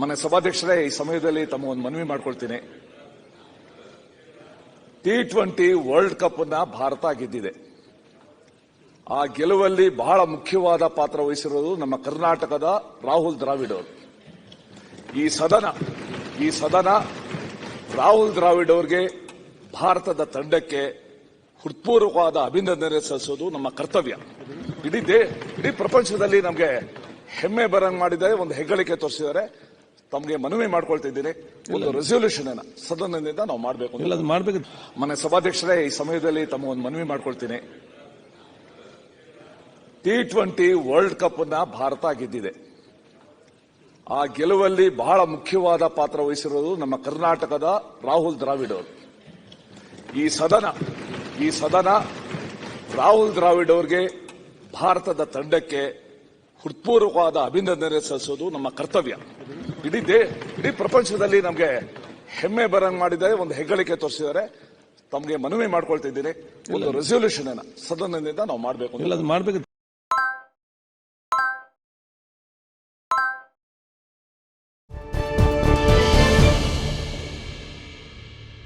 ಮನೆ ಸಭಾಧ್ಯಕ್ಷರೇ, ಈ ಸಮಯದಲ್ಲಿ ತಮ್ಮ ಒಂದು ಮನವಿ ಮಾಡ್ಕೊಳ್ತೀನಿ. ಟಿ ಟ್ವೆಂಟಿ ವರ್ಲ್ಡ್ ಕಪ್ನ ಭಾರತ ಗೆದ್ದಿದೆ. ಆ ಗೆಲುವಲ್ಲಿ ಬಹಳ ಮುಖ್ಯವಾದ ಪಾತ್ರ ವಹಿಸಿರೋದು ನಮ್ಮ ಕರ್ನಾಟಕದ ರಾಹುಲ್ ದ್ರಾವಿಡ್ ಅವರು. ಈ ಸದನ ಈ ಸದನ ರಾಹುಲ್ ದ್ರಾವಿಡ್ ಅವರಿಗೆ ಭಾರತದ ತಂಡಕ್ಕೆ ಹೃತ್ಪೂರ್ವಕವಾದ ಅಭಿನಂದನೆ ಸಲ್ಲಿಸೋದು ನಮ್ಮ ಕರ್ತವ್ಯ. ಇಡೀ ಇಡೀ ಪ್ರಪಂಚದಲ್ಲಿ ನಮಗೆ ಹೆಮ್ಮೆ ಬರಂಗ್ ಮಾಡಿದ್ದಾರೆ, ಒಂದು ಹೆಗ್ಗಳಿಕೆ ತೋರಿಸಿದ್ದಾರೆ. ತಮಗೆ ಮನವಿ ಮಾಡ್ಕೊಳ್ತಿದ್ದೀನಿ ಒಂದು ರೆಸೊಲ್ಯೂಷನ್ ಅನ್ನ ಸದನದಿಂದ ನಾವು ಮಾಡಬೇಕು ಇಲ್ಲ ಅದು ಮಾಡಬೇಕು. ಮನೆ ಸಭಾಧ್ಯಕ್ಷರೇ ಈ ಸಮಯದಲ್ಲಿ ತಮ್ಮ ಒಂದು ಮನವಿ ಮಾಡ್ಕೊಳ್ತೀನಿ. ಟಿ ಟ್ವೆಂಟಿ ವರ್ಲ್ಡ್ ಕಪ್ ಅನ್ನ ಭಾರತ ಗೆದ್ದಿದೆ. ಆ ಗೆಲುವಲ್ಲಿ ಬಹಳ ಮುಖ್ಯವಾದ ಪಾತ್ರ ವಹಿಸಿರೋದು ನಮ್ಮ ಕರ್ನಾಟಕದ ರಾಹುಲ್ ದ್ರಾವಿಡ್ ಅವರು. ಈ ಸದನ ಈ ಸದನ ರಾಹುಲ್ ದ್ರಾವಿಡ್ ಅವರಿಗೆ ಭಾರತದ ತಂಡಕ್ಕೆ ಹೃತ್ಪೂರ್ವಕವಾದ ಅಭಿನಂದನೆ ಸಲ್ಲಿಸೋದು ನಮ್ಮ ಕರ್ತವ್ಯ. ಇಡೀ ದೇ ಇಡೀ ಪ್ರಪಂಚದಲ್ಲಿ ನಮಗೆ ಹೆಮ್ಮೆ ಬರಂಗ್ ಮಾಡಿದ್ದಾರೆ ಒಂದು ಹೆಗ್ಗಳಿಕೆ ತೋರಿಸಿದ್ದಾರೆ. ತಮಗೆ ಮನವಿ ಮಾಡ್ಕೊಳ್ತಿದ್ದೀನಿ. ಒಂದು ರೆಸೊಲ್ಯೂಷನ್ ಅನ್ನ ಸದನದಿಂದ ನಾವು ಮಾಡಬೇಕು ಇಲ್ಲ ಅದು ಮಾಡ್ಬೇಕು.